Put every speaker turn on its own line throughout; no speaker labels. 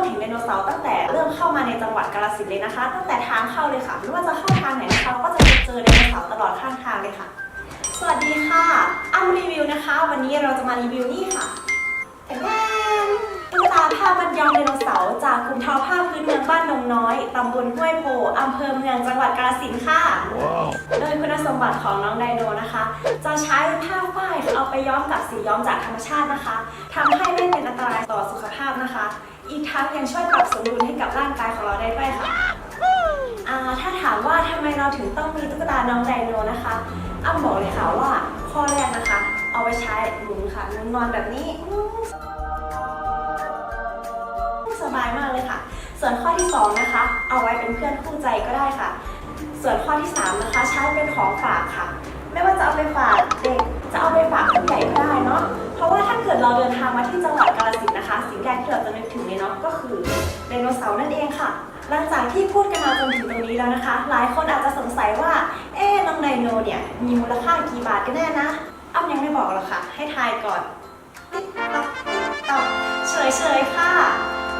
มถึงไดโนเสาร์ตั้งแต่เริ่มเข้ามาในจังหวัดกาฬสินธุ์เลยนะคะ ตั้งแต่ทางเข้าเลยค่ะ ไม่ว่าจะเข้าทางไหนนะคะเราก็จะเจอไดโนเสาร์ตลอดข้างทางเลยค่ะ สวัสดีค่ะอ้ำรีวิวนะคะ วันนี้เราจะมารีวิวนี่ค่ะแทนตุ๊กตาผ้าบันยองไดโนเสาร์จากกลุ่มทอผ้าพื้นเมืองบ้านนงน้อยตำบลห้วยโพอำเภอเมืองจังหวัดกาฬสินธุ์ค่ะ โดยคุณสมบัติของน้องไดโนนะคะ จะใช้ผ้าฝ้ายเอาไปย้อมกับสีย้อมจากธรรมชาตินะคะทำให้ไม่เป็นอันตรายต่อ ทั้งยังช่วยปรับสมดุลให้กับร่างกายของเราได้ด้วยค่ะอ่าถ้าถามว่าทำไมเราถึงต้องมีตุ๊กตาน้องไดโนนะคะอ้ำบอกเลยค่ะว่าข้อแรกนะคะ เอาไปใช้หนุนค่ะนอนแบบนี้สบายมากเลยค่ะ ส่วนข้อที่สองนะคะ เอาไว้เป็นเพื่อนคู่ใจก็ได้ค่ะ ส่วนข้อที่ 3 นะคะ ใช้เป็นของฝากค่ะ ไม่ว่าจะเอาไปฝากเด็ก สิ่งแรกที่เราจะนึกถึงเลยเนาะก็คือไดโนเสาร์นั่นเองค่ะ หลังจากที่พูดกันมาจนถึงตรงนี้แล้วนะคะ หลายคนอาจจะสงสัยว่า เอ๊ะน้องไดโนเนี่ยมีมูลค่ากี่บาทกันแน่นะอ้ำยังไม่บอกหรอกค่ะ ให้ทายก่อนติ๊กต๊อกติ๊กต๊อกเฉยเฉยๆค่ะ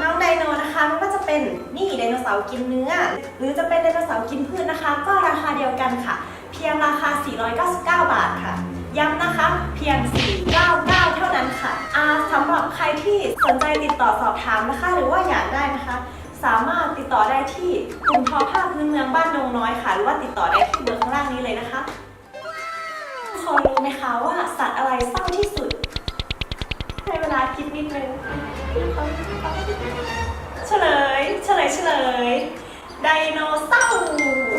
น้องไดโนนะคะไม่ว่าจะเป็นนี่ไดโนเสาร์กินเนื้อ หรือจะเป็นไดโนเสาร์กินพืชนะคะ ก็ราคาเดียวกันค่ะ เพียงราคา 499 บาทค่ะ ย้ำนะคะ เพียง4 รับใครที่สนใจติดต่อสอบถามนะคะ หรือว่าอยากได้นะคะ สามารถติดต่อได้ที่กลุ่มทอผ้าพื้นเมืองบ้านดงน้อยค่ะ หรือว่าติดต่อได้ที่เบอร์ข้างล่างนี้เลยนะคะทุกคนรู้ไหมคะว่าสัตว์อะไรเศร้าที่สุดให้เวลาคิดนิดนึงเฉลย เฉลย เฉลย ไดโนเสาร์